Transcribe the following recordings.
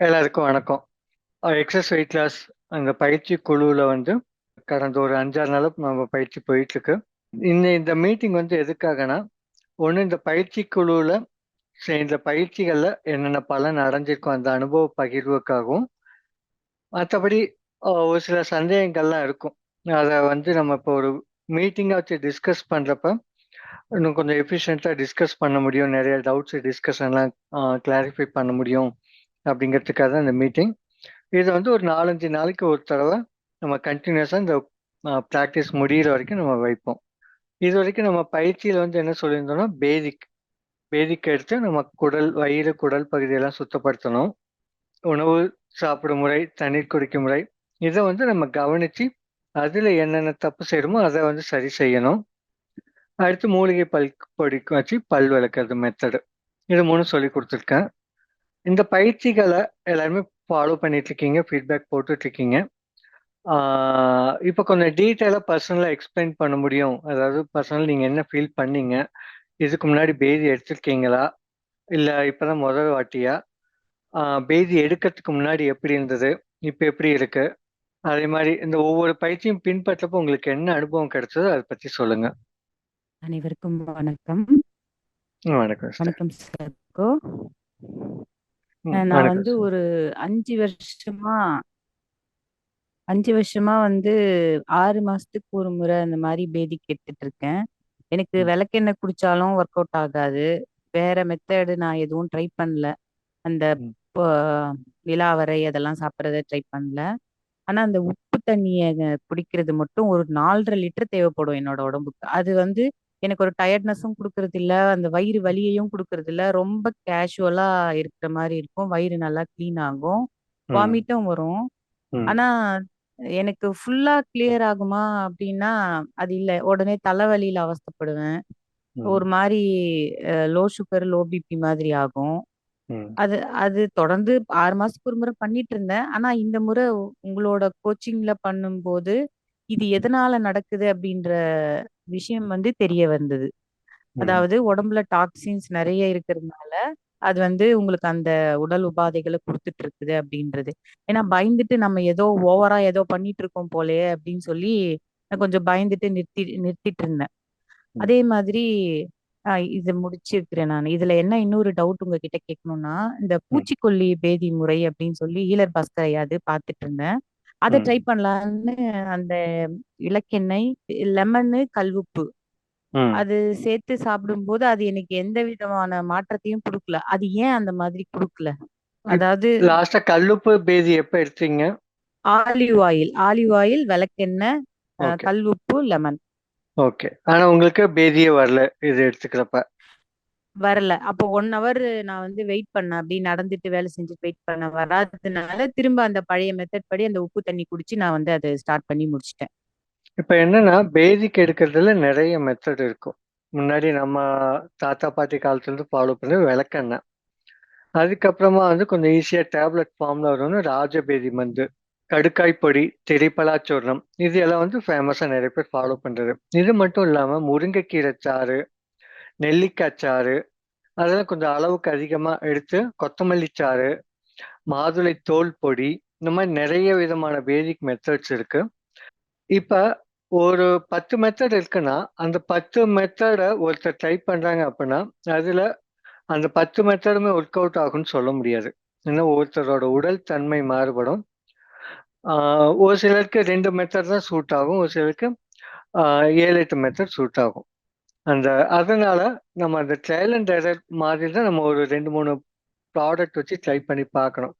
எல்லாருக்கும் வணக்கம். Excess weight loss அந்த பயிற்சி குழுவில் வந்து கடந்த ஒரு அஞ்சாறு நாளும் நம்ம பயிற்சி போயிட்டுருக்கு. இந்த இந்த மீட்டிங் வந்து எதுக்காகன்னா, ஒன்று இந்த பயிற்சி குழுவில் இந்த பயிற்சிகளில் என்னென்ன பலன் அடைஞ்சிருக்கும் அந்த அனுபவ பகிர்வுக்காகவும், மற்றபடி ஒரு சில சந்தேகங்கள்லாம் இருக்கும். அதை வந்து நம்ம இப்போ ஒரு மீட்டிங்கா வச்சு டிஸ்கஸ் பண்ணுறப்ப இன்னும் கொஞ்சம் எஃபிஷியண்ட்டாக டிஸ்கஸ் பண்ண முடியும். நிறைய டவுட்ஸ் டிஸ்கஷன்லாம் கிளாரிஃபை பண்ண முடியும். அப்படிங்கிறதுக்காக தான் இந்த மீட்டிங். இதை வந்து ஒரு 4, 5 நாளைக்கு ஒரு தடவை நம்ம கண்டினியூஸாக இந்த ப்ராக்டிஸ் முடிகிற முடியிற வரைக்கும் நம்ம வைப்போம். இது வரைக்கும் நம்ம பயிற்சியில் வந்து என்ன சொல்லியிருந்தோம்னா, பேதிக் பேதிக் எடுத்து நம்ம குடல், வயிறு, குடல் பகுதியெல்லாம் சுத்தப்படுத்தணும். உணவு சாப்பிடும் முறை, தண்ணீர் குடிக்கும் முறை, இதை வந்து நம்ம கவனித்து அதில் என்னென்ன தப்பு செய்யணுமோ அதை வந்து சரி செய்யணும். அடுத்து மூலிகை பல் பொடி வச்சு பல் விளக்குறது மெத்தடு. இது 3ம் சொல்லிக் கொடுத்துருக்கேன் இந்த பயிற்சிகள எல்லாருமே ஃபாலோ பண்ணிட்டு இருக்கீங்க. ஃபீட்பேக் போட்டுட்டு இருக்கீங்க. இப்ப கொஞ்சம் டீட்டெயிலா பர்சனலா எக்ஸ்பிளைன் பண்ண முடியும். அதாவது பர்சனலா நீங்க என்ன ஃபீல் பண்ணீங்க? இதுக்கு முன்னாடி பேதி எடுத்திருக்கீங்களா? இல்ல இப்பதான் முதல் வாட்டியா? பேதி எடுக்கிறதுக்கு முன்னாடி எப்படி இருந்தது? இப்ப எப்படி இருக்கு? அதே மாரி இந்த ஒவ்வொரு பயிற்சியும் பின்பற்றப்போ உங்களுக்கு என்ன அனுபவம் கிடைச்சதோ அத பத்தி சொல்லுங்க. அனைவருக்கும் வணக்கம். வணக்கம். வணக்கம் நான் வணக்கம் வந்து சார். ஒரு 5 வருஷமா 5 வருஷமா வந்து 6 மாசத்துக்கு ஒரு முறை அந்த மாரி பேதிக்கு எடுத்துட்டு இருக்கேன். எனக்கு ம். விளக்கெண்ணெய் குடிச்சாலும் ஒர்க் அவுட் ஆகாது. வேற மெத்தேடு நான் எதுவும் ட்ரை பண்ணல. அந்த ம். ப அதெல்லாம் சாப்பிடுறத ட்ரை பண்ணல. ஆனா அந்த உப்பு தண்ணிய குடிக்கிறது மட்டும் ஒரு 4 1/2 லிட்டர் தேவைப்படும் என்னோட உடம்புக்கு. அது வந்து எனக்கு ஒரு டயர்ட்னஸும் குடுக்கறதில்ல, அந்த வயிறு வலியையும் குடுக்கறதில்ல. ரொம்ப கேஷுவலா இருக்கிற மாரி இருக்கும். வயிறு நல்லா கிளீன் ஆகும். ம். வாமிட்டும் வரும். ம். ஆனா எனக்கு ஃபுல்லா கிளியர் ஆகுமா அப்படின்னா, அது இல்ல. உடனே தலைவலியில அவஸ்தைப்படுவேன். ஒரு ம். மாரி அ லோ சுகர், லோ பிபி மாதிரி ஆகும். ம். அது அது தொடர்ந்து 6 மாசத்துக்கு ஒரு முறை பண்ணிட்டு இருந்தேன். ஆனா இந்த முறை உங்களோட கோச்சிங்ல பண்ணும்போது, இது எதனால நடக்குது அப்படின்ற விஷயம் வந்து தெரிய வந்தது. அதாவது உடம்புல டாக்ஸின்ஸ் நெறைய இருக்கிறதுனால, அது வந்து உங்களுக்கு அந்த உடல் உபாதைகள குடுத்துட்டு இருக்குது அப்படின்றது. ஏன்னா பயந்துட்டு நம்ம ஏதோ ஓவரா ஏதோ பண்ணிட்டு இருக்கோம் போலயே அப்படின்னு சொல்லி, நான் கொஞ்சம் பயந்துட்டு நிறுத்தி நிறுத்திட்டு இருந்தேன். அதே மாதிரி இத முடிச்சிருக்கிறேன் நானு. இதுல என்ன இன்னொரு டவுட் உங்ககிட்ட கேட்கணும்னா, இந்த. பூச்சிக்கொல்லி பேதி முறை அப்படின்னு சொல்லி ஈலர் பாஸ்கர் ஐயாது பார்த்துட்டு இருந்தேன். அத. ட்ரை பண்ணலான்னு அந்த விளக்கெண்ணெய், லெமனு, கல்லுப்பு ம். அது சேர்த்து சாப்பிடும்போது, அது எனக்கு எந்த விதமான மாற்றத்தையும் குடுக்கல. அது ஏன் அந்த மாதிரி குடுக்கல? அதாவது லாஸ்ட்டா கல்லுப்பு, பேதி எப்ப எடுத்தீங்க? ஆலிவ் ஆயில் ஆலிவ் ஆயில், விளக்கெண்ணெய், அ ஓகே. கல் உப்பு, லெமன். ஓகே. ஆனா உங்களுக்கு பேதியே வரல. இது எடுத்துக்கிறப்ப. வரல. அப்போ ஒன் ஹவர் நான் வந்து வெயிட் பண்ணேன். அப்படி நடந்துட்டு வேலை செஞ்சுட்டு வெயிட் பண்ண வராததுனால திரும்ப அந்த பழைய மெத்தட் படி அந்த உப்பு தண்ணி குடிச்சு நான் வந்து அதை ஸ்டார்ட் பண்ணி முடிச்சுட்டேன். இப்ப என்னன்னா, பேசிக் எடுக்கிறதுல நிறைய மெத்தட் இருக்கும். முன்னாடி நம்ம தாத்தா, பாட்டி காலத்துலருந்து ஃபாலோ பண்ணது விளக்கெண்ணெய். அதுக்கப்புறமா வந்து கொஞ்சம் ஈஸியா டேப்லெட் ஃபார்ம்ல வரும்னு ராஜபேதி மந்து கடுக்காய் பொடி, திரிப்பலாச்சூர்ணம் இது எல்லாம் வந்து ஃபேமஸா நிறைய பேர் ஃபாலோ பண்றது. இது மட்டும் இல்லாம முருங்கைக்கீரை சாறு, நெல்லிக்காய் சாறு அதெல்லாம் கொஞ்சம் அளவுக்கு அதிகமாக எடுத்து கொத்தமல்லி சாறு, மாதுளை தோல் பொடி இந்த மாதிரி நிறைய விதமான வேதிக் மெத்தட்ஸ் இருக்கு. இப்போ ஒரு 10 மெத்தட் இருக்குன்னா, அந்த பத்து மெத்தடை ஒருத்தர் ட்ரை பண்ணுறாங்க அப்படின்னா, அதில் அந்த 10 மெத்தடுமே ஒர்க் அவுட் ஆகும்னு சொல்ல முடியாது. ஏன்னா ஒருத்தரோட உடல் தன்மை மாறுபடும். ஒரு சிலருக்கு ரெண்டு மெத்தட் தான் சூட் ஆகும். ஒரு சிலருக்கு ஏழு எட்டு மெத்தட் சூட் ஆகும். அந்த அதனால நம்ம அந்த ட்ரையல் அண்ட் எரர் மாதிரி தான் நம்ம ஒரு 2, 3 ப்ராடக்ட் வச்சு ட்ரை பண்ணி பார்க்கணும்.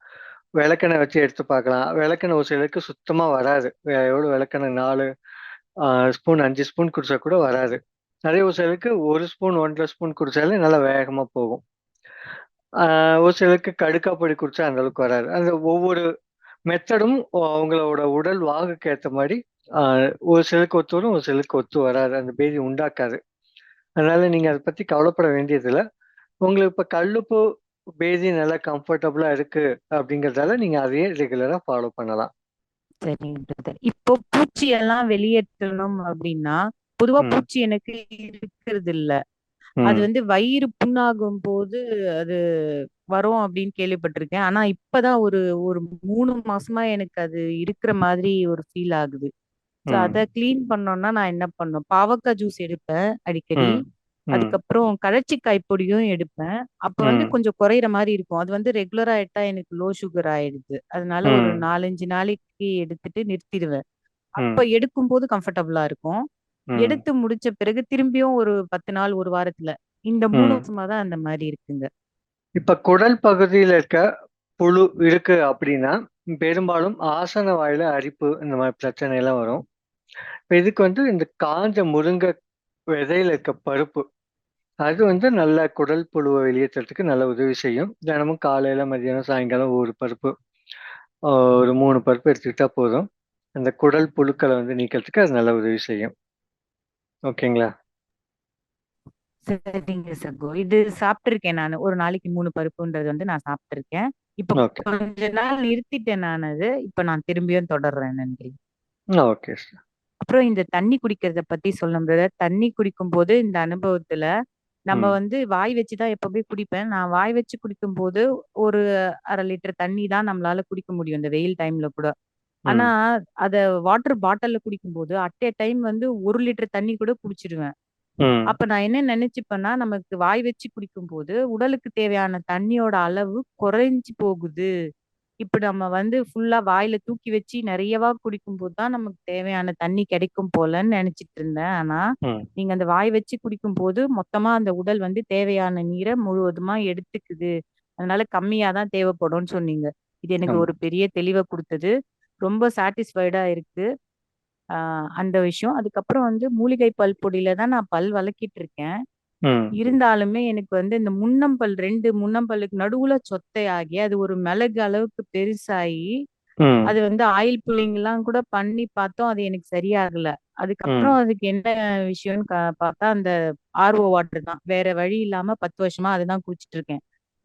விளக்கெண்ணெய் வச்சு எடுத்து பார்க்கலாம். விளக்கெண்ணெய் ஒரு சிலருக்கு சுத்தமாக வராது. எவ்வளோ விளக்கெண்ணெய் நாலு ஸ்பூன் அஞ்சு ஸ்பூன் குடிச்சா கூட வராது. அதே ஒரு சிலருக்கு ஒரு ஸ்பூன் 1 1/2 ஸ்பூன் குடிச்சாலே நல்லா வேகமாக போகும். ஒரு சிலருக்கு கடுக்கா பொடி குடிச்சா அந்த அளவுக்கு வராது. அந்த ஒவ்வொரு மெத்தடும் அவங்களோட உடல் வாகுக்கு ஏற்ற மாதிரி ஒரு சிலருக்கு ஒத்து வரும், ஒரு சிலருக்கு ஒத்து வராது. அந்த பேதி உண்டாக்காது. அதனால நீங்க அத பத்தி கவலைப்பட வேண்டியதில்ல. உங்களுக்கு இப்ப கல்லுப்பு, பேதி நல்லா கம்ஃபர்டபுளா இருக்கு அப்படிங்கிறதால நீங்க அதையே ரெகுலரா ஃபாலோ பண்ணலாம். சரிங்க பிரதர். இப்போ பூச்சி எல்லாம் வெளியேற்றணும் அப்படின்னா, பொதுவா. பூச்சி எனக்கு இருக்கிறது இல்ல. அது. வந்து வயிறு புண்ணாகும்போது அது வரும் அப்படின்னு கேள்விப்பட்டிருக்கேன். ஆனா இப்பதான் ஒரு ஒரு 3 மாசமா எனக்கு அது இருக்கிற மாதிரி ஒரு ஃபீல் ஆகுது. ஸோ அத. கிளீன் பண்ணோம்னா நான் என்ன பண்ணணும்? பாவக்காய் ஜூஸ் எடுப்பேன் அடிக்கடி. அதுக்கப்புறம் கழச்சிக்காய் பொடியும் எடுப்பேன். அப்ப வந்து. கொஞ்சம் குறையிற மாரி இருக்கும். அது வந்து ரெகுலரா எடுத்தா எனக்கு லோ சுகர் ஆயிடுது. அதனால ஒரு ம். 4, 5 நாளைக்கு எடுத்துட்டு நிறுத்திடுவேன். அப்ப ம். எடுக்கும்போது கம்ஃபர்டபுளா இருக்கும். எடுத்து முடிச்ச பிறகு திரும்பியும் ஒரு 10 நாள், 1 வாரத்துல. இந்த 3 ம். மாசமா தான் அந்த மாரி இருக்குங்க. இப்ப குடல் பகுதியில இருக்க புழு இருக்கு அப்படின்னா, பெரும்பாலும் ஆசன வாயில அரிப்பு இந்த மாரி பிரச்சனைலாம் வரும். இதுக்கு வந்து இந்த காஞ்ச முருங்க விதையில இருக்க பருப்பு, அது வந்து நல்ல குடல் புழுவ வெளியேத்துறதுக்கு நல்ல உதவி செய்யும். தினமும் காலையில, மதியானம், சாயங்காலம் ஒரு பருப்பு, ஒரு 3 பருப்பு எடுத்துக்கிட்டா போதும். அந்த குடல் புழுக்கள வந்து நீக்கிறதுக்கு அது நல்ல உதவி செய்யும். ஓகேங்களா? சரிங்க சகோ. இது சாப்பிட்டுருக்கேன் நானு. ஒரு நாளைக்கு 3 பருப்புன்றது வந்து நான் சாப்பிட்டுருக்கேன். இப்ப. கொஞ்ச நாள் நிறுத்திட்டேன் நான் அது. இப்ப நான் திரும்பியும் தொடர்றேன். நன்றி. Okay sir. அப்புறம் இந்த தண்ணி குடிக்கிறத பத்தி சொல்லணும் பிரதர். தண்ணி குடிக்கும்போது இந்த அனுபவத்துல, நம்ம ம். வந்து வாய் வச்சு தான் எப்பவுமே குடிப்பேன். நான் வாய் வச்சு குடிக்கும்போது, ஒரு 1/2 லிட்டர் தண்ணி தான் நம்மளால குடிக்க முடியும். இந்த வெயில் டைம்ல கூட. ஆனா, ம். அத வாட்டர் பாட்டில்ல குடிக்கும்போது, அட் எ டைம் வந்து 1 லிட்டர் தண்ணி கூட குடிச்சிடுவேன். ம். அப்ப நான் என்ன நெனச்சுப்பேன்னா, நமக்கு வாய் வச்சு குடிக்கும்போது, உடலுக்கு தேவையான தண்ணியோட அளவு குறைஞ்சு போகுது. இப்ப நம்ம வந்து ஃபுல்லா வாயில தூக்கி வச்சு நெறையவா குடிக்கும்போது தான் நமக்கு தேவையான தண்ணி கிடைக்கும் போலன்னு நெனச்சுட்டு இருந்தேன். ஆனா, ம். நீங்க அந்த வாய் வச்சு குடிக்கும்போது, மொத்தமா அந்த உடல் வந்து தேவையான நீர முழுவதுமா எடுத்துக்குது. அதனால கம்மியா தான் தேவைப்படும்னு சொன்னீங்க. இது எனக்கு ஆமா. ஒரு பெரிய தெளிவ குடுத்தது. ரொம்ப சாட்டிஸ்ஃபைடா இருக்கு. ஆ அந்த விஷயம். அதுக்கப்புறம் வந்து மூலிகை பல் பொடியில தான் நான் பல் வெளக்கிட்டு இருக்கேன். ம். இருந்தாலுமே எனக்கு வந்து இந்த முன்னம்பல் 2 முன்னம்பல்லுக்கு நடுவுல சொத்தையாகி, அது ஒரு மிளகு அளவுக்கு பெருசாயி, ம். அது வந்து ஆயில் புல்லிங்லாம் கூட பண்ணி பார்த்தோம். அது எனக்கு சரியாகல. அதுக்கப்புறம் ம். அதுக்கு என்ன விஷயம்னு க பார்த்தா, அந்த ஆர்ஓ வாட்டர் தான். வேற வழி இல்லாம 10 வருஷமா அதுதான் குடிச்சிட்டு இருக்கேன்.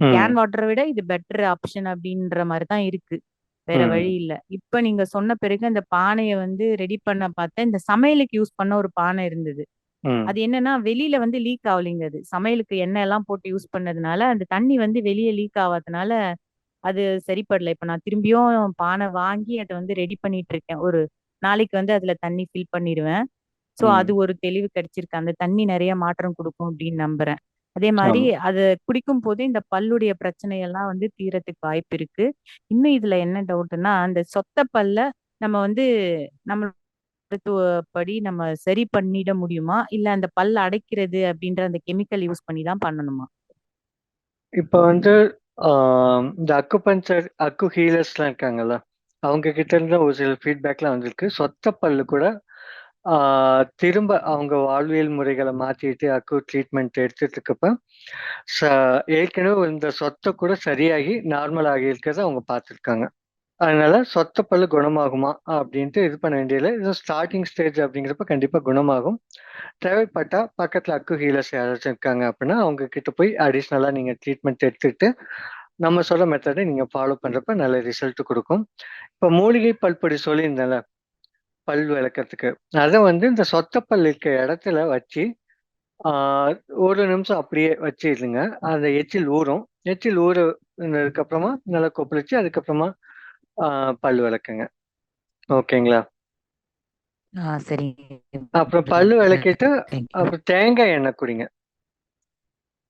கேன் ம். வாட்டர விட இது பெட்டர் ஆப்ஷன் அப்டின்ற மாரி தான் இருக்கு. வேற வழி ம். இல்ல. இப்ப நீங்க சொன்ன பிறகு அந்த பானைய வந்து ரெடி பண்ண பார்த்தேன். இந்த சமையலுக்கு யூஸ் பண்ண ஒரு பானை இருந்தது. அது. என்னன்னா, வெளியில வந்து லீக் ஆவலைங்க அது. சமையலுக்கு எண்ணெய்லாம் போட்டு யூஸ் பண்ணதுனால, அந்த தண்ணி வந்து வெளிய லீக் ஆவாதனால, அது சரிப்படல. இப்ப நான் திரும்பியும் பானை வாங்கி அத வந்து ரெடி பண்ணிட்டு இருக்கேன். ஒரு நாளைக்கு வந்து அதுல தண்ணி ஃபில் பண்ணிருவேன். ஸோ அது. ஒரு தெளிவு கிடைச்சிருக்கு. அந்த தண்ணி நெறைய மாற்றம் குடுக்கும் அப்டின்னு நம்புறேன். அதே ஆமா. அத குடிக்கும்போது இந்த பல்லுடைய பிரச்சனையெல்லாம் வந்து தீர்றதுக்கு வாய்ப்பு இருக்கு. இன்னும் இதுல என்ன டவுட்ன்னா, அந்த சொத்த பல்ல நம்ம வந்து நம்ம மருத்துவப்படி நம்ம சரி பண்ணிட முடியுமா? இல்ல அந்த பல் அடைக்கிறது அப்படின்ற அந்த கெமிக்கல் யூஸ் பண்ணி தான் பண்ணணுமா? இப்ப வந்து ஆ இந்த அக்குபஞ்சர், அக்கு ஹீலர்ஸ்லாம் இருக்காங்கல்ல, அவங்க கிட்ட இருந்து ஒரு சில ஃபீட்பேக்லாம் வந்திருக்கு. சொத்த பல்லு கூட திரும்ப அவங்க வாழ்வியல் முறைகளை மாத்திட்டு அக்கு ட்ரீட்மெண்ட் எடுத்துட்டு இருக்கப்ப, ச ஏற்கனவே இந்த சொத்தை கூட சரியாகி நார்மல் ஆகி இருக்கிறத அவங்க பார்த்துருக்காங்க. அதனால சொத்த பல்லு குணமாகுமா? அப்படின்ட்டு இது பண்ண வேண்டியதில்ல. இது ஸ்டார்ட்டிங் ஸ்டேஜ் அப்படிங்கிறப்ப கண்டிப்பா குணமாகும். தேவைப்பட்டா பக்கத்துல அக்கு ஹீலர்ஸ் யாராச்சும் இருக்காங்க அப்படின்னா, அவங்க கிட்ட போய் அடிஷ்னலாக நீங்க ட்ரீட்மெண்ட் எடுத்துட்டு, நம்ம சொல்ற மெத்தடை நீங்க ஃபாலோ பண்றப்ப நல்ல ரிசல்ட் கொடுக்கும் இப்ப மூலிகை பல்பொடி சொல்லியிருந்தேன்ல, பல் விளக்கறதுக்கு. அதை வந்து இந்த சொத்த பல் இருக்க இடத்துல வச்சு, ஒரு நிமிஷம் அப்படியே வச்சிருங்க. அந்த எச்சில் ஊறும். எச்சில் ஊறுனதுக்கு அப்புறமா நல்லா கொப்பளிச்சு, அதுக்கப்புறமா பல் விளக்குங்க. ஓகேங்களா? ஆ சரிங்க. அப்புறம் பல்லு விளக்கிட்டு. அப்புறம் தேங்காய் எண்ணெய் குடிங்க.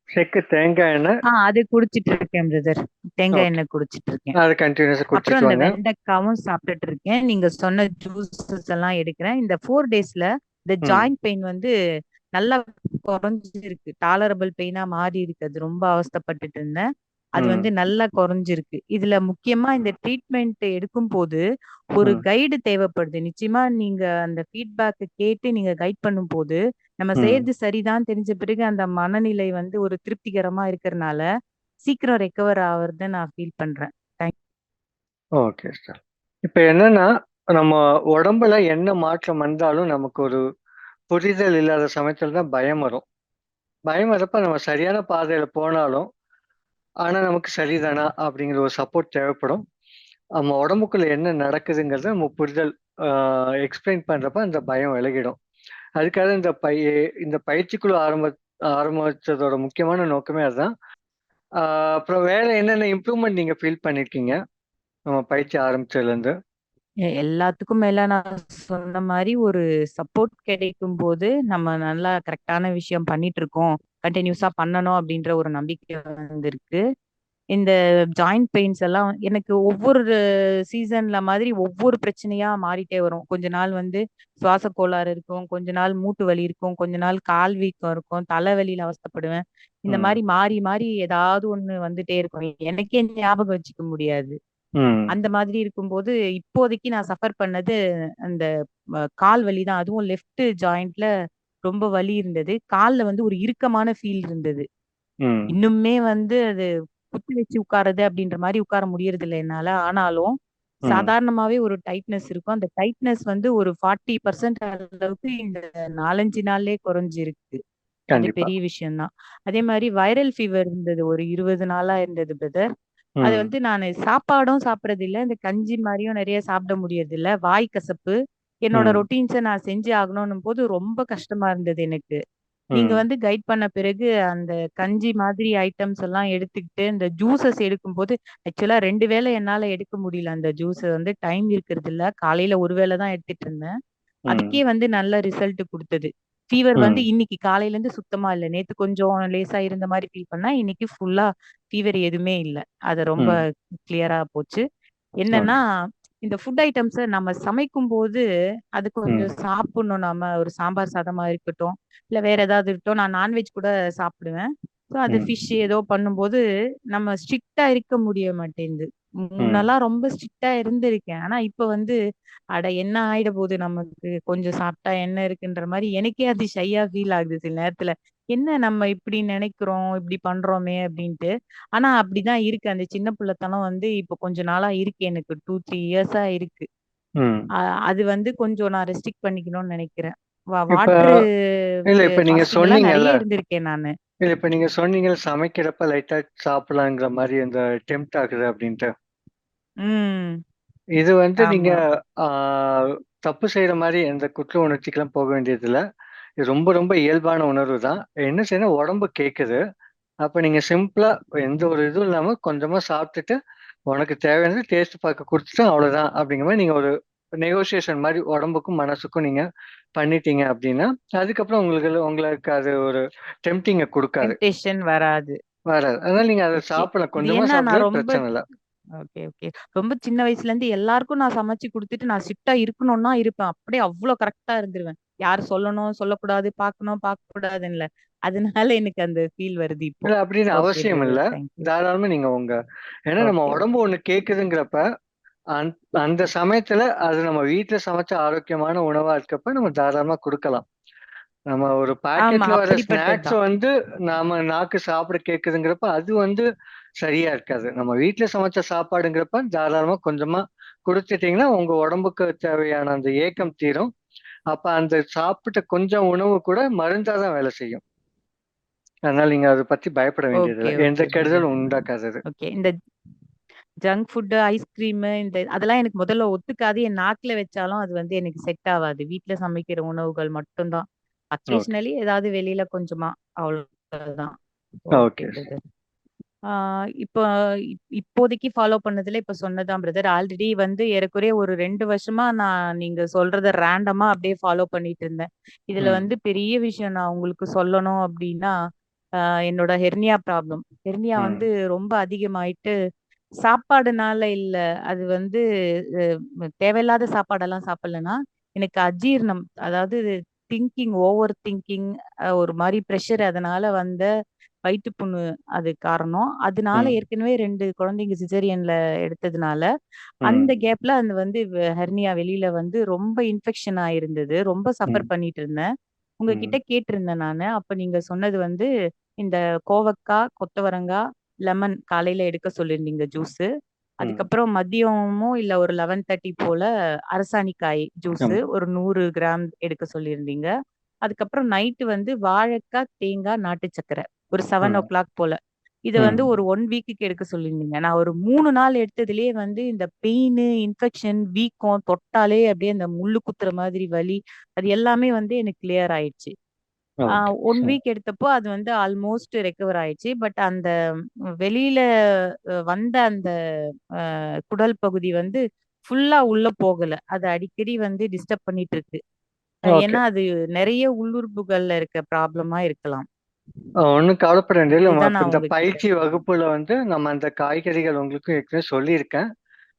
செக்கு தேங்காய் எண்ணெய். ஆ அது குடிச்சிட்டு இருக்கேன் பிரதர். தேங்காய். எண்ணெய் குடிச்சிட்டு இருக்கேன். அத அப்புறம் குடிச்சிட்டு இந்த வாங்க. வெண்டைக்காவும் சாப்பிட்டுட்டு இருக்கேன். நீங்க சொன்ன ஜூஸஸ் எல்லாம் எடுக்கிறேன். இந்த 4 டேஸ்ல இந்த. ஜாயிண்ட் பெயின் வந்து நல்லா குறைஞ்சிருக்கு. டாலரபிள் பெயினா மாறி இருக்கு. அது ரொம்ப அவஸ்தைப்பட்டுட்டு இருந்தேன். அது வந்து. நல்லா குறைஞ்சிருக்கு. இதுல முக்கியமா இந்த ட்ரீட்மெண்ட் எடுக்கும்போது, ஒரு ம். கைடு தேவைப்படுது. நிச்சயமா நீங்க அந்த ஃபீட்பேக்க கேட்டு நீங்க கைட் பண்ணும்போது, நம்ம ம். செய்றது சரிதான் தெரிஞ்ச பிறகு அந்த மனநிலை வந்து ஒரு திருப்திகரமா இருக்கிறனால, சீக்கிரம் ரெக்கவர் ஆவறத நான் ஃபீல் பண்றேன். Okay sir. இப்ப என்னன்னா, நம்ம உடம்புல என்ன மாற்றம் வந்தாலும் நமக்கு ஒரு புரிதல் இல்லாத சமயத்துல தான் பயம் வரும். பயம் வரப்ப நம்ம சரியான பாதையில போனாலும், ஆனா நமக்கு சரிதானா? அப்படிங்கிற ஒரு சப்போர்ட் தேவைப்படும். நம்ம உடம்புக்குள்ள என்ன நடக்குதுங்கிறத நம்ம புரிதல் எக்ஸ்பிளைன் பண்றப்ப அந்த பயம் விலகிடும். அதுக்காக இந்த பய இந்த பயிற்சிக்குழு ஆரம்ப ஆரம்பிச்சதோட முக்கியமான நோக்கமே அதுதான். அப்புறம் வேற என்னென்ன இம்ப்ரூவ்மெண்ட் நீங்க ஃபீல் பண்ணியிருக்கீங்க? நம்ம பயிற்சி ஆரம்பிச்சதுல இருந்து எல்லாத்துக்கும் மேல நான் சொன்ன மாதிரி ஒரு சப்போர்ட் கிடைக்கும் போது நம்ம நல்லா கரெக்டான விஷயம் பண்ணிட்டுருக்கோம். கன்டினியூஸா பண்ணணும் அப்டின்ற ஒரு நம்பிக்கை வந்திருக்கு. இந்த ஜாயிண்ட் பெயின்ஸ் எல்லாம் எனக்கு ஒவ்வொரு சீசன்ல மாதிரி ஒவ்வொரு பிரச்சனையா மாறிட்டே வரும். கொஞ்ச நாள் வந்து சுவாச கோளாறு இருக்கும், கொஞ்ச நாள் மூட்டு வலி இருக்கும், கொஞ்ச நாள் கால் வீக்கம் இருக்கும், தலைவலியில அவஸ்தைப்படுவேன். இந்த ம். மாரி மாறி, மாறி ஏதாவது ஒண்ணு வந்துட்டே இருக்கும். எனக்கே ஞாபகம் வச்சுக்க முடியாது. அந்த மாதிரி இருக்கும்போது, இப்போதைக்கு நான் சஃபர் பண்ணது அந்த கால் வலி தான். அதுவும் லெஃப்ட் ஜாயிண்ட்ல ரொம்ப வலி இருந்தது. கால்ல வந்து ஒரு இறுக்கமான ஃபீல் இருந்தது. இன்னுமே வந்து அது குத்தி வச்சு உட்கார்றது அப்டின்ற மாரி உட்கார முடியறதில்ல என்னால. ஆனாலும். சாதாரணமாவே ஒரு டைட்னஸ் இருக்கும். அந்த டைட்னஸ் வந்து ஒரு 40% அளவுக்கு இந்த 4, 5 நாள்லயே குறைஞ்சிருக்கு. அது. பெரிய விஷயம் தான். அதே மாரி வைரல் ஃபீவர் இருந்தது. ஒரு 20 நாளா இருந்தது பிரதர். அது. வந்து நானு சாப்பாடும் சாப்பிடுறதில்ல. இந்த கஞ்சி மாரியும் நெறைய சாப்பிட முடியறதில்ல. வாய் கசப்பு. என்னோட. ரொட்டீன்ஸ நான் செஞ்சு ஆகணும்ன்னும்போது ரொம்ப கஷ்டமா இருந்தது எனக்கு. நீங்க. வந்து கைட் பண்ண பிறகு அந்த கஞ்சி மாதிரி ஐட்டம்ஸ் எல்லாம் எடுத்துக்கிட்டு, இந்த ஜூஸஸ் எடுக்கும்போது ஆக்சுவலா 2 வேள என்னால எடுக்க முடியல அந்த ஜூஸ வந்து டைம் இருக்கிறதில்ல. காலையில ஒரு வேள தான் எடுத்துட்டு இருந்தேன். அதுக்கே. வந்து நல்ல ரிசல்ட் குடுத்தது. ஃபீவர் வந்து. இன்னைக்கு காலையிலேருந்து சுத்தமா இல்ல. நேத்து கொஞ்சம் லேசா இருந்த மாரி ஃபீல் பண்ணேன். இன்னைக்கு ஃபுல்லா ஃபீவர் எதுவுமே இல்ல. அது ரொம்ப. கிளியரா போச்சு. என்னன்னா, இந்த ஃபுட் ஐட்டம்ஸ நம்ம சமைக்கும்போது, அது கொஞ்சம். சாப்பிடணும் நம்ம. ஒரு சாம்பார் சாதமா இருக்கட்டும், இல்ல வேற ஏதாவது இருக்கட்டும். நான் நான்வெஜ் கூட சாப்பிடுவேன். ஸோ அது. ஃபிஷ் ஏதோ பண்ணும்போது, நம்ம ஸ்ட்ரிக்ட்டா இருக்க முடிய மாட்டேங்குது. ம். முன்னலாம் ரொம்ப ஸ்ட்ரிக்ட்டா இருந்திருக்கேன். ஆனா இப்ப வந்து, அட என்ன ஆயிட போது நமக்கு, கொஞ்சம் சாப்பிட்டா என்ன இருக்குன்ற மாரி எனக்கே அது ஷையா ஃபீல் ஆகுது சில நேரத்துல. என்ன நம்ம இப்டி நெனைக்கிறோம், இப்டி பண்றோமே அப்டின்ட்டு. ஆனா அப்படிதான் இருக்கு. அந்த சின்ன பிள்ளைத்தனம் வந்து இப்ப கொஞ்ச நாளா இருக்கு எனக்கு. 2, 3 இயர்ஸா இருக்கு. ம். அ அது வந்து கொஞ்சம் நான் ரெஸ்ட்ரிக்ட் பண்ணிக்கணும்னு நெனைக்கிறேன். இப்ப வாட்டரு இல்ல ஃப இப்ப நீங்க ஃபாஸ்டிங் எல்லாம் சொன்னீங்கல்ல. நெறைய இருந்திருக்கேன் நானு. இல்ல இப்ப நீங்க சொன்னீங்கல்ல, சமைக்கிறப்ப லைட்டா சாப்பிடலாங்கிற மாரி அந்த டெம்ப்ட் ஆகுது அப்டின்ட்டு. ம். இது வந்து நீங்க ஆமா. தப்பு செய்ற மாரி எந்த குற்ற உணர்ச்சிக்கெல்லாம் போக வேண்டியதில்ல. இது ரொம்ப ரொம்ப இயல்பான உணர்வு தான். என்ன செய்யணும் உடம்பு கேட்குது. அப்ப நீங்க சிம்பிளா எந்த ஒரு இதுவும் இல்லாம கொஞ்சமா சாப்பிட்டுட்டு, உனக்கு தேவையானது டேஸ்ட் பார்க்க குடுத்துட்டு அவ்வளோதான் அப்படிங்கிற மாரி நீங்க ஒரு நெகோசியேஷன் மாரி உடம்புக்கும், மனசுக்கும் நீங்க பண்ணிட்டீங்க அப்படின்னா, அதுக்கப்புறம் உங்களுக்கு உங்களுக்கு அது ஒரு டெம்ப்டிங்க குடுக்காது. வராது. வராது. அதனால நீங்க அத. சாப்பிடலாம். இது கொஞ்சமா ரொம்ப பிரச்சனை இல்ல. Okay, okay. ரொம்ப சின்ன வயசுலேருந்து எல்லாருக்கும் நான் சமைச்சு குடுத்துட்டு, நான் ஸ்ட்ரிக்ட்டா இருக்கணும்னா இருப்பேன். அப்படியே அவ்ளோ கரெக்ட்டா இருந்துருவேன். யார் சொல்லணும், சொல்லக்கூடாது, பார்க்கணும், பார்க்கக்கூடாதுன்னு இல்ல. அதனால எனக்கு அந்த ஃபீல் வருது இப்போ. இல்ல அப்படின்னு அவசியம் இல்ல. தாராளமா நீங்க உங்க ஏன்னா நம்ம உடம்பு. ஒண்ணு கேட்குதுங்கிறப்ப, அந் அந்த சமயத்துல அது நம்ம வீட்ல சமைச்ச ஆரோக்கியமான உணவா இருக்கப்ப நம்ம தாராளமா குடுக்கலாம். நம்ம ஒரு. பாக்கெட்ல வர ஸ்நாக்ஸ. வந்து நாம நாக்கு சாப்பிட கேட்குதுங்கிறப்ப, அது வந்து சரியா இருக்காது. நம்ம வீட்ல சமைச்ச சாப்பாடுங்கிறப்ப தாராளமா கொஞ்சமா குடுத்துட்டீங்கன்னா, உங்க உடம்புக்கு தேவையான அந்த ஏக்கம் தீரும். அப்ப அந்த சாப்பிட்ட கொஞ்சம் உணவு கூட மருந்தா தான் வேலை செய்யும். அதனால நீங்க அத பத்தி பயப்பட ஓகே, வேண்டியதில்ல. எந்த. கெடுதலும் உண்டாக்காது அது. ஓகே. இந்த ஜங்க் ஃபுட்டு, ஐஸ்கிரீமு இந்த அதெல்லாம் எனக்கு முதல்ல ஒத்துக்காது. என் நாக்குல வச்சாலும் அது வந்து எனக்கு செட் ஆவாது. வீட்ல சமைக்கிற உணவுகள் மட்டும் தான். ஓகே. அக்கேஷனலி ஏதாவது வெளியில கொஞ்சமா அவ்வளோதான். ஓகே இப்போ இப் இப்போதைக்கு ஃபாலோ பண்ணதுல இப்ப சொன்னதுதான் பிரதர். ஆல்ரெடி வந்து ஏறக்குறைய ஒரு 2 வருஷமா நான் நீங்க சொல்றத ரேண்டமா அப்படியே ஃபாலோ பண்ணிட்டு இருந்தேன். இதுல ம். வந்து பெரிய விஷயம் நான் உங்களுக்கு சொல்லணும் அப்படின்னா, அ என்னோட ஹெர்னியா ப்ராப்ளம். ஹெர்னியா வந்து ம். ரொம்ப அதிகமாயிட்டு, சாப்பாடுனால இல்ல. அது வந்து அ தேவையில்லாத சாப்பாடெல்லாம் சாப்பிடலன்னா, எனக்கு அஜீரணம். அதாவது திங்கிங், ஓவர் திங்கிங் அ ஒரு மாரி பிரஷர் அதனால வந்த வயிற்று புண்ணு அது காரணம். அதனால ம். ஏற்கனவே 2 குழந்தைங்க சிசேரியன்ல எடுத்ததுனால, அந்த. கேப்ல அந்த வந்து ஹெர்னியா வெளியில வந்து ரொம்ப இன்ஃபெக்ஷன் ஆயிருந்தது. ரொம்ப சஃபர். பண்ணிட்டு இருந்தேன். உங்ககிட்ட. கேட்டிருந்தேன் நானு. அப்ப நீங்க சொன்னது வந்து, இந்த கோவக்கா, கொத்தவரங்கா, லெமன் காலையில எடுக்க சொல்லியிருந்தீங்க ஜூஸு. ம். அதுக்கப்புறம் மதியமும் இல்ல ஒரு 11:30 போல அரசாணிக்காய் ஜூஸு. ஒரு 100 கிராம் எடுக்க சொல்லியிருந்தீங்க. அதுக்கப்புறம் நைட்டு வந்து வாழைக்கா, தேங்காய், நாட்டு சர்க்கரை. ஒரு ம். 7:00 போல. இத வந்து. ஒரு 1 வீக்குக்கு எடுக்க சொல்லியிருந்தீங்க. நான் ஒரு 3 நாள் எடுத்ததிலேயே வந்து இந்த பெயினு, இன்ஃபெக்ஷன், வீக்கம், தொட்டாலே அப்படியே அந்த முள்ளு குத்துற மாதிரி வலி, அது எல்லாமே வந்து எனக்கு கிளியர் ஆயிடுச்சு. ஆ ஓகே. 1 சரி. வீக் எடுத்தப்போ அது வந்து ஆல்மோஸ்ட் ரெக்கவர் ஆயிடுச்சு. பட் அந்த வெளியில வந்த அந்த குடல் பகுதி வந்து ஃபுல்லா உள்ள போகல. அது அடிக்கடி வந்து டிஸ்டர்ப் பண்ணிட்டு இருக்கு. ஏன்னா அது நெறைய உள்ளுறுப்புகள்ல இருக்க ப்ராப்ளமா இருக்கலாம். ஒண்ணும் கவலைப்பட இதுதான் இப்ப நான் இந்த உங்ககிட்ட பயிற்சி வகுப்புல வந்து நம்ம அந்த காய்கறிகள் உங்களுக்கு ஏற்கனவே சொல்லியிருக்கேன்.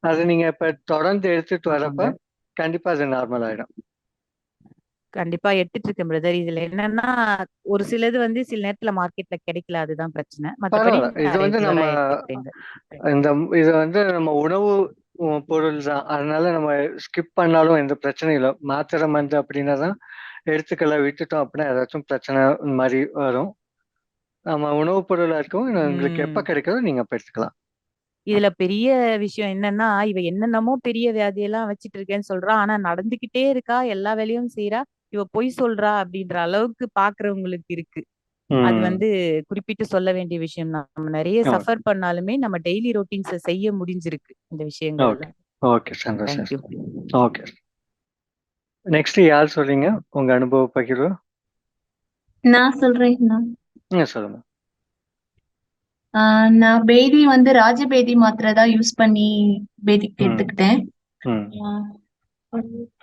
அத நீங்க இப்ப தொடர்ந்து எடுத்துட்டு வரப்ப, ஆமாங்க. கண்டிப்பா அது நார்மல் ஆயிடும். கண்டிப்பா எடுத்துட்டு இருக்கேன் பிரதர். இதுல என்னன்னா, ஒரு சிலது வந்து சில நேரத்துல மார்க்கெட்ல கிடைக்கல. அதுதான் பிரச்சனை. மத்தபடி. இது நான் வந்து நம்ம ரெகுலரா எடுத்துக்கிறேங்க. இந்த இது வந்து நம்ம உணவு பொருள் தான். அதனால நம்ம ஸ்கிப் பண்ணாலும் எந்த பிரச்சனையும் இல்ல. மாத்திரை, மருந்து அப்படின்னா தான் எடுத்துக்கல, விட்டுட்டோம் அப்படின்னா ஏதாச்சும் பிரச்சனை இந்த மாரி வரும். நம்ம உணவு பொருளா இருக்கவும் உங்களுக்கு எப்ப ம். கிடைக்குதோ நீங்க அப்ப எடுத்துக்கலாம். இதுல பெரிய விஷயம் என்னன்னா, இவ என்னென்னமோ பெரிய வியாதியெல்லாம் வச்சுட்டு இருக்கேன்னு சொல்றா. ஆனா நடந்துகிட்டே இருக்கா. எல்லா வேலையும் செய்றா. இவ பொய் சொல்றா அப்படின்ற அளவுக்கு பார்க்கிறவங்களுக்கு இருக்கு. அது ம். வந்து குறிப்பிட்டு சொல்ல வேண்டிய விஷயம் தான். நம்ம நெறைய. சஃபர் பண்ணாலுமே நம்ம டெய்லி ரொட்டீன்ஸ செய்ய முடிஞ்சிருக்கு. இந்த விஷயங்கள்ல. ஓகே. ஓகே. சந்தோஷம். Thank you. ஓகே. நெக்ஸ்ட் யார் சொல்றீங்க? உங்க அனுபவ பகிர்வு. நான் சொல்றேங்கண்ணா. ம். சொல்லுங்க. நான் பேதி வந்து ராஜபேதி மாத்திரை தான் யூஸ் பண்ணி பேதிக்கு. எடுத்துக்கிட்டேன்.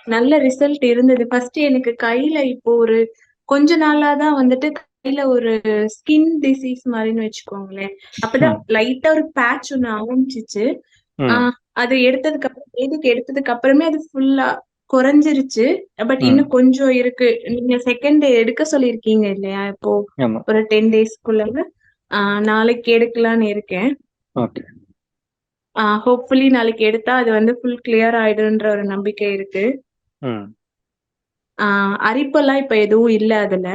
நல்ல ரிசல்ட் இருந்தது. ஃபர்ஸ்ட் எனக்கு கையில இப்போ ஒரு கொஞ்ச நாளா தான் வந்துட்டு கையில ஒரு ஸ்கின் டிசீஸ் மாரின்னு வச்சுக்கோங்களேன். அப்பதான். லைட்டா ஒரு பேட்ச் ஒண்ணு ஆரம்பிச்சுச்சு. அது எடுத்ததுக்கு அப்புறம் பேதிக்கு எடுத்ததுக்கு அப்புறமே அது ஃபுல்லா குறைஞ்சிருச்சு. பட். இன்னும் கொஞ்சம் இருக்கு. நீங்க செகண்ட் எடுக்க சொல்லியிருக்கீங்க இல்லையா? இப்போ. ஒரு 10 டேஸ்க்குள்ள. நாளைக்கு எடுக்கலான்னு இருக்கேன். ஹோப்ஃபுல்லி நாளைக்கு எடுத்தா அது வந்து ஃபுல் கிளியர் ஆயிடும்ன்ற ஒரு நம்பிக்கை இருக்கு. அரிப்பெல்லாம் இப்ப எதுவும் இல்ல அதுல.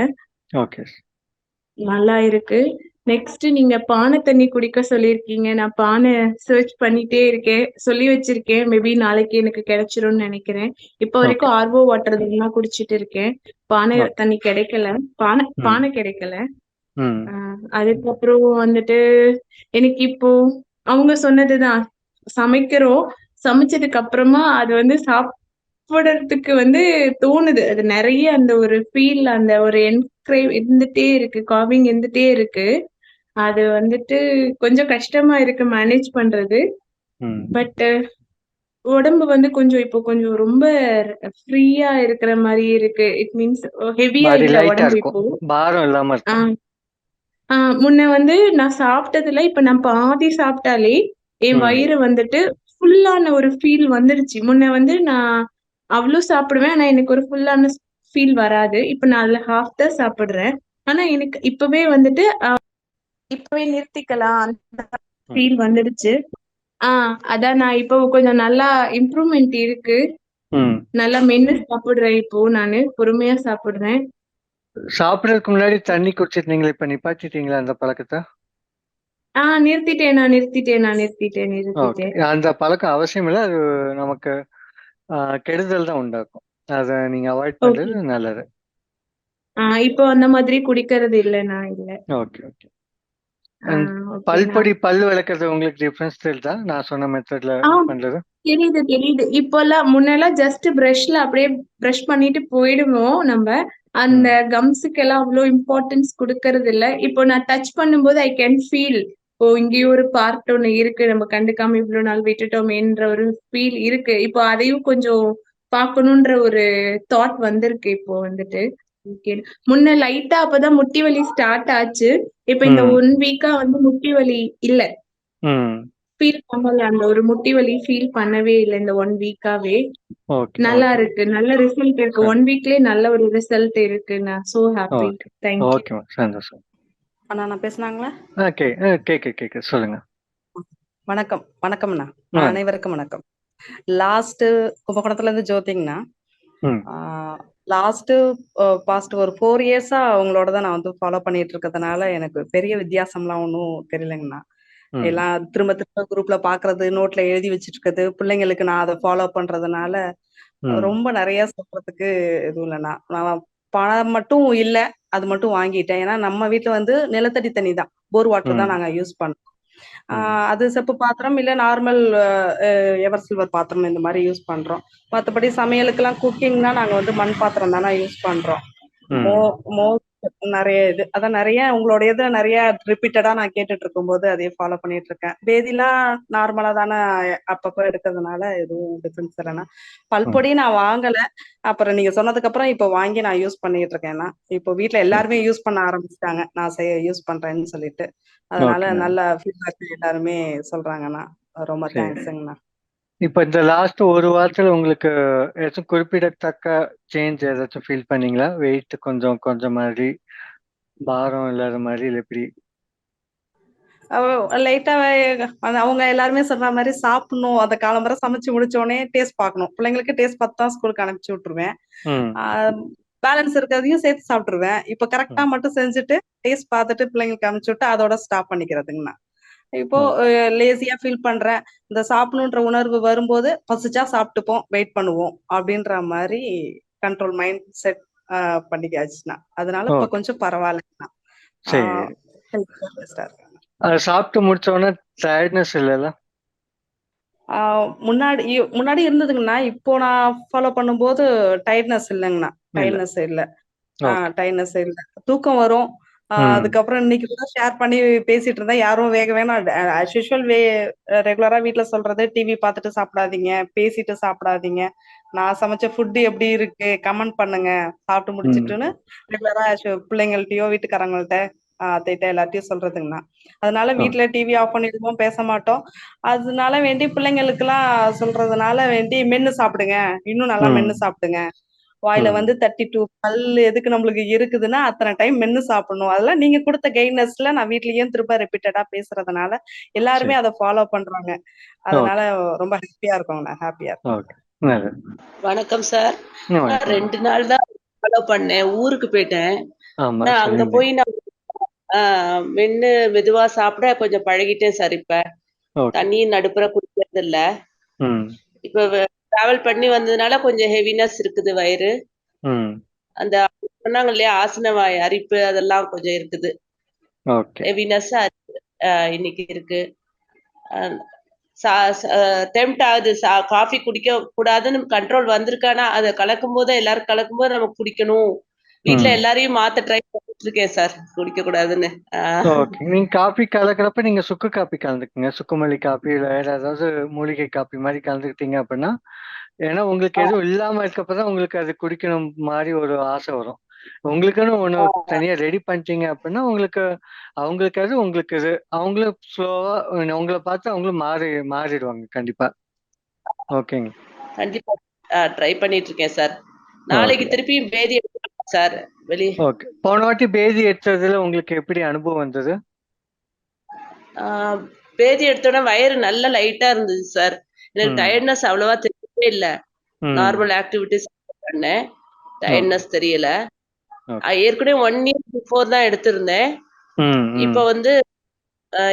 நல்லா இருக்கு. நெக்ஸ்ட் நீங்க பான தண்ணி குடிக்க சொல்லியிருக்கீங்க. நான் பான சர்ச் பண்ணிட்டே இருக்கேன். சொல்லி வச்சிருக்கேன். மேபி நாளைக்கு எனக்கு கிடைச்சிரும்னு நெனைக்கிறேன். இப்ப. வரைக்கும் ஆர்வோ வாட்டர் தான் குடிச்சிட்டு இருக்கேன். பானை. தண்ணி கிடைக்கல. பான. பான கிடைக்கல. அதுக்கப்புறம் வந்துட்டு எனக்கு இப்போ அவங்க சொன்னதுதான். சமைக்கிறோம். சமைச்சதுக்கு அப்புறமா அது வந்து சாப்பிடறதுக்கு வந்து தோணுது. அது நெறைய அந்த ஒரு ஃபீல் அந்த ஒரு என்கிரேவ் இருந்துட்டே இருக்கு. கார்விங் இருந்துட்டே இருக்கு. அது வந்துட்டு கொஞ்சம் கஷ்டமா இருக்கு மேனேஜ் பண்றது. பட் உடம்பு வந்து கொஞ்சம் இப்போ கொஞ்சம் ரொம்ப ஃப்ரீயா இருக்கிற மாரி இருக்கு. இட் மீன்ஸ் ஹெவியா இல்ல உடம்பு இருக்கும். இப்போ. பாரம் இல்லாம முன்ன வந்து நான் சாப்பிட்டதுல இப்ப நான் பாதி சாப்பிட்டாலே, என். வயிறு வந்துட்டு ஃபுல்லான ஒரு ஃபீல் வந்துருச்சு. முன்ன வந்து நான் அவ்ளோ சாப்பிடுவேன். ஆனா எனக்கு ஒரு ஃபுல்லான ஃபீல் வராது. இப்ப நான் அதுல ஹால்ஃப் தான் சாப்பிடுறேன். ஆனா எனக்கு இப்பவே வந்துட்டு இப்பவே நிறுத்திக்கலாம் அந்த. ஃபீல் வந்துடுச்சு. ஆ அதான் நான் இப்போ கொஞ்சம் நல்லா இம்ப்ரூவ்மென்ட் இருக்கு. நல்லா மென்னு சாப்பிடுறேன் இப்போ நானு. பொறுமையா சாப்பிடுறேன். சாப்பிடறதுக்கு முன்னாடி தண்ணி குடிச்சிருந்தீங்களே, இப்ப நிப்பாட்டிட்டீங்களா அந்த பழக்கத்த? ஆ நிறுத்திட்டேன் நான் நிறுத்திட்டேன் நான் நிறுத்திட்டேன். நிறுத்திட்டேன். அந்த பழக்கம் அவசியம் இல்ல. அது நமக்கு கெடுதல் தான் உண்டாக்கும். அத நீங்க அவாய்ட். பண்றது நல்லது. ஆ இப்போ அந்த மாதிரி குடிக்கிறது இல்ல நான் இல்ல. Okay, okay. ஓகே பல் விளக்குறது உங்களுக்கு டிஃபரன்ஸ் தெரியுதா? நான் சொன்ன மெத்தட்ல பண்றது? தெரியுது தெரியுது. இப்போலாம் முன்னலாம் ஜஸ்ட் பிரஷ்ல அப்படியே பிரஷ் பண்ணிட்டு போயிடுவோம் நம்ப. அந்த ம். கம்ஸுக்கெல்லாம் அவ்ளோ இம்பார்ட்டன்ஸ் குடுக்கறது இல்ல. இப்போ நான் டச் பண்ணும்போது ஐ கேன் ஃபீல் ஓ! இங்கேயும் ஒரு பார்ட் ஒண்ணு இருக்கு. நம்ம கண்டுக்காம இவ்ளோ நாள் விட்டுட்டோமேன்ற ஒரு ஃபீல் இருக்கு. இப்போ அதையும் கொஞ்சம் பார்க்கணுன்ற ஒரு தாட் வந்திருக்கு இப்போ வந்துட்டு. ஓகே. முன்ன லைட்டா அப்பதான் முட்டி வலி ஸ்டார்ட் ஆச்சு. இப்ப இந்த. 1 வீக்கா வந்து முட்டி வலி இல்ல. ம். ஃபீல் பண்ணல. அந்த ஒரு முட்டி வலி ஃபீல் பண்ணவே இல்ல இந்த 1 வீக்காவே. ஓகே, நல்லா ஓகே. இருக்கு. நல்ல ரிசல்ட் இருக்கு. 1 வீக்லயே நல்ல ஒரு ரிசல்ட் இருக்கு. நான் so happy. Okay. Thank you. ஓகேம்மா. சந்தோஷம். அண்ணா நான் பேசுனாங்களா? ஆ கே அ கேக்குது, கேக்குது. சொல்லுங்க. வணக்கம். வணக்கம்ண்ணா. அனைவருக்கும் வணக்கம். லாஸ்ட்டு கும்பகோணத்துலேருந்து ஜோதிங்கண்ணா. லாஸ்ட்டு அ பாஸ்ட் ஒரு 4 இயர்ஸா உங்களோட தான் நான் வந்து ஃபாலோ பண்ணிட்டு இருக்கிறதுனால, எனக்கு பெரிய வித்தியாசம்லாம் ஒண்ணும் தெரியலங்கண்ணா. எல்லாம் திரும்ப திரும்ப குரூப்ல பார்க்குறது, நோட்ல எழுதி வச்சுட்டுருக்கிறது, பிள்ளைங்களுக்கு நான் அத ஃபாலோ பண்றதுனால. ரொம்ப நெறைய சொல்றதுக்கு எதுவும் இல்லண்ணா. நான் பணம் மட்டும் இல்ல. அது மட்டும் வாங்கிட்டேன். ஏன்னா நம்ம வீட்ல வந்து நிலத்தடி தண்ணி தான். போர் வாட்டர் தான். நாங்க யூஸ் பண்றோம். அது செப்பு பாத்திரம், இல்ல நார்மல் எவர் சில்வர் பாத்திரம் இந்த மாரி யூஸ் பண்றோம். மத்தபடி சமையலுக்கெல்லாம் குக்கிங்னா நாங்க வந்து மண் பாத்திரம் தான யூஸ் பண்றோம். ம். மோஸ்ட் நிறைய இது. அதான் நிறைய உங்களோட இதுல நிறைய ரிப்பீட்டடா நான் கேட்டுட்டு இருக்கும்போது அதே ஃபாலோ பண்ணிட்டு இருக்கேன். பேதிலாம் நார்மலா தானே அப்பப்போ எடுக்கிறதுனால எதுவும் டிஃபரன்ஸ் இல்லைன்னா பல்பொடி நான் வாங்கல. அப்புறம் நீங்க சொன்னதுக்கு அப்புறம் இப்போ வாங்கி நான் யூஸ் பண்ணிட்டு இருக்கேன்னா இப்போ வீட்ல எல்லாருமே யூஸ் பண்ண ஆரம்பிச்சிட்டாங்க. நான் செய்ய யூஸ் பண்றேன்னு சொல்லிட்டு. அதனால. நல்ல ஃபீட்பேக் எல்லாருமே சொல்றாங்கண்ணா. ரொம்ப. தேங்க்ஸுங்கண்ணா இப்ப இந்த லாஸ்ட் ஒரு வாரத்துல உங்களுக்கு ஏதாச்சும் குறிப்பிடத்தக்க சேஞ்ச் ஏதாச்சும் ஃபீல் பண்ணீங்களா? வெயிட் கொஞ்சம் கொஞ்சம் மாதிரி பாரம் இல்லாத மாதிரி இல்ல எப்படி லைட்டா அவங்க எல்லாருமே சொல்ற மாதிரி சாப்பிடணும். அந்த காலம்பரை சமைச்சு முடிச்ச உடனே டேஸ்ட் பார்க்கணும். பிள்ளைங்களுக்கு டேஸ்ட் பார்த்து தான் ஸ்கூலுக்கு அனுப்பிச்சு விட்டுருவேன். பேலன்ஸ் இருக்கிறதையும் சேர்த்து சாப்பிட்டுருவேன். இப்ப கரெக்டா மட்டும் செஞ்சுட்டு டேஸ்ட் பார்த்துட்டு பிள்ளைங்களுக்கு அனுப்பிச்சு விட்டு அதோட ஸ்டாப் பண்ணிக்கிறதுங்கண்ணா. இப்போ லேசியா ஃபீல் பண்றேன். இந்த சாப்பிடணுன்ற உணர்வு வரும்போது பசிச்சா சாப்பிட்டுப்போம் வெயிட் பண்ணுவோம் அப்படின்ற மாதிரி கண்ட்ரோல் மைண்ட் செட் பண்ணிக்காச்சுண்ணா அதனால இப்ப. கொஞ்சம் அது சாப்பிட்டு முடிச்ச உடனே டயர்ட்னஸ் இல்லைல்ல? முன்னாடி முன்னாடி இருந்ததுங்கண்ணா. இப்போ நான் ஃபாலோ பண்ணும்போது டயர்ட்னஸ் இல்லைங்கண்ணா. இல்ல. டயர்ட்னஸ் இல்ல. டயர்ட்னஸ் இல்ல. தூக்கம் வரும். அதுக்கப்புறம் இன்னைக்கு கூட ஷேர் பண்ணி பேசிட்டு இருந்தேன். யாரும் வேக வேணாம். யூஷுவல் வே ரெகுலரா வீட்ல சொல்றது டிவி பார்த்துட்டு சாப்பிடாதீங்க பேசிட்டு சாப்பிடாதீங்க. நான் சமைச்ச ஃபுட் எப்படி இருக்கு கமெண்ட் பண்ணுங்க. சாப்பிட்டு முடிச்சிட்டுன்னு ரெகுலரா பிள்ளைங்கள்ட்டயோ வீட்டுக்காரங்கள்ட்ட அத்தைட்ட எல்லாத்தையும் சொல்றதுங்கண்ணா. அதனால ஓ வீட்ல டிவி ஆஃப் பண்ணிடுவோம் பேச மாட்டோம். அதனால வேண்டி பிள்ளைங்களுக்கு எல்லாம் சொல்றதுனால வேண்டி மென்னு சாப்பிடுங்க. இன்னும் நல்லா மென்னு சாப்பிடுங்க. வாயில வந்து தட்டி டூ பல்லு எதுக்கு நம்மளுக்கு இருக்குதுன்னா அத்தனை டைம் மென்னு சாப்பிடணும். அதெல்லாம் நீங்க கொடுத்த கைட்னஸ்ல நான் வீட்லயும் திரும்ப ரிப்பீட்டடா பேசுறதுனால எல்லாருமே அதை ஃபாலோ பண்றாங்க. அதனால ரொம்ப ஹாப்பியா ஹாப்பியா இருக்கும். ஓகே நல்லது. வணக்கம் சார் நான் ரெண்டு நாள் தான் ஃபாலோ பண்ணேன். ஊருக்கு போயிட்டேன். ஆமா நான் அங்க போய் நான் ஆஹ் மென்னு மெதுவா சாப்பிட கொஞ்சம் பழகிட்டேன் சார் இப்ப. ஓகே தண்ணி நடுப்புற குடிக்கிறது இல்ல இப்ப டிராவல் பண்ணி வந்ததுனால கொஞ்சம் ஹெவினஸ் இருக்குது வயிறு. அந்த சொன்னாங்க இல்லையா ஆசன வாய் அரிப்பு அதெல்லாம் கொஞ்சம் இருக்குது. ஹெவினஸ் இன்னைக்கு இருக்கு. டெம்ட் ஆகுது. காஃபி குடிக்க கூடாதுன்னு கண்ட்ரோல் வந்திருக்கானா அதை கலக்கும் போது எல்லாரும் கலக்கும் போது நம்ம குடிக்கணும். வீட்ல ம். எல்லாரையும் மாத்த ட்ரை இருக்கேன் சார். குடிக்க கூடாதுன்னு நீங்க காபி கலக்கிறப்ப நீங்க சுக்கு காப்பி கலந்துக்குங்க. சுக்குமல்லி காப்பி இல்ல வேற ஏதாவது மூலிகை காப்பி மாதிரி கலந்துக்கிட்டீங்க அப்படின்னா ஏன்னா உங்களுக்கு எதுவும் இல்லாம இருக்கப்பதான் உங்களுக்கு அது குடிக்கணும் மாதிரி ஒரு ஆசை வரும். உங்களுக்குன்னு ஒண்ணு தனியா ரெடி பண்ணிட்டீங்க அப்படின்னா உங்களுக்கு அவங்களுக்கு அது உங்களுக்கு இது. அவங்களும் ஸ்லோவா உங்களை பார்த்து அவங்களும் மாறி மாறிடுவாங்க கண்டிப்பா. ஓகேங்க கண்டிப்பா. ட்ரை பண்ணிட்டு இருக்கேன் சார். நாளைக்கு திருப்பியும் பேதி சார் வெளி ஓகே. போன வாட்டி பேதி எடுத்ததுல உங்களுக்கு எப்படி அனுபவம் வந்தது? பேதி எடுத்தோட வயிறு நல்ல லைட்டா இருந்தது சார். எனக்கு டயர்ட்னஸ் அவ்வளவா தெரியவே இல்ல. நார்மல் ஆக்டிவிட்டிஸ் பண்ணேன். டயர்ட்னஸ் தெரியல. ஏற்கனவே ஒன் இயர் பிஃபோர் தான் எடுத்திருந்தேன். இப்ப வந்து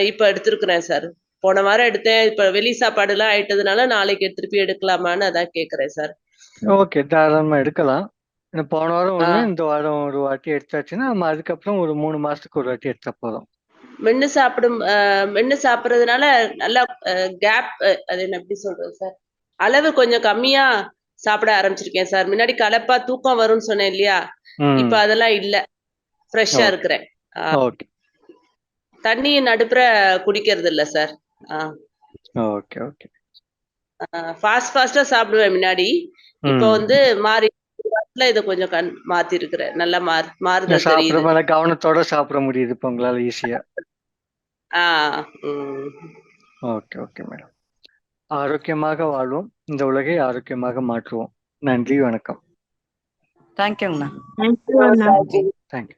இப்ப எடுத்திருக்கிறேன் சார். போன வாரம் எடுத்தேன். இப்ப வெளி சாப்பாடு எல்லாம் ஆயிட்டதுனால நாளைக்கு திருப்பி எடுக்கலாமான்னு அதான் கேக்குறேன் சார். ஓகே. தாராளமா எடுக்கலாம். போன வாரம் ஒண்ணு இந்த வாரம் ஒரு வாட்டி எடுத்தாச்சுன்னா நம்ம அதுக்கப்புறம் ஒரு மூணு மாசத்துக்கு ஒரு வாட்டி எடுத்தா போதும். மென்னு சாப்பிடும் மென்னு சாப்பிடுறதுனால நல்லா கேப் அது என்ன எப்படி சொல்றது சார் அளவு கொஞ்சம் கம்மியா சாப்பிட ஆரம்பிச்சிருக்கேன் சார் முன்னாடி கலப்பா தூக்கம் வரும்னு சொன்னேன் இல்லையா? இப்ப அதெல்லாம் இல்ல. ஃப்ரெஷ்ஷா இருக்கிறேன். தண்ணி நடுப்புற குடிக்கிறது இல்ல சார் ஓகே ஓகே. ஃபாஸ்ட் ஃபாஸ்டா சாப்பிடுவேன் முன்னாடி. இப்ப வந்து மாறி இதை கொஞ்சம் கண் மாத்தி இருக்கிறேன் நல்லா மாறு மாறுதல் சாப்பிடுற தெரியுது. மேல கவனத்தோட சாப்பிட முடியுது இப்போ உங்களால ஈஸியா உம் ஓகே ஓகே மேடம். ஆரோக்கியமாக வாழ்வோம் இந்த உலகை ஆரோக்கியமாக மாற்றுவோம். நன்றி வணக்கம். தேங்க்யூங்கண்ணா தேங்க்யூ